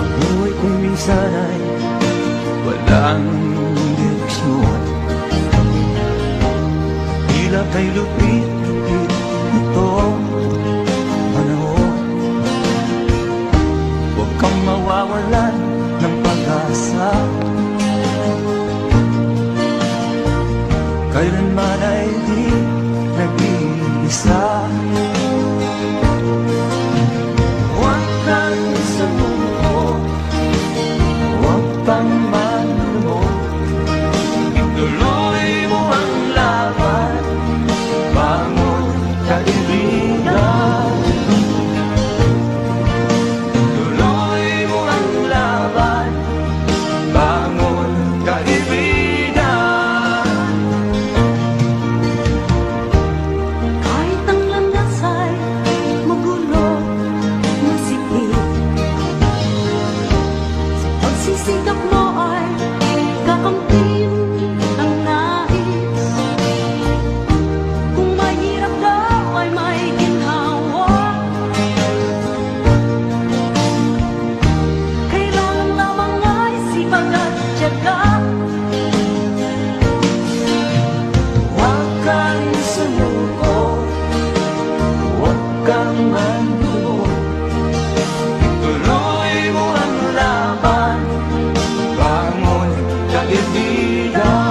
Ang buhay kong minsan ay walang direksyon Tila kay lupit-lupit itong panahon. Huwag kang mawawalan pag-asa. Kailanman ay di nag-iisa akong tingin God.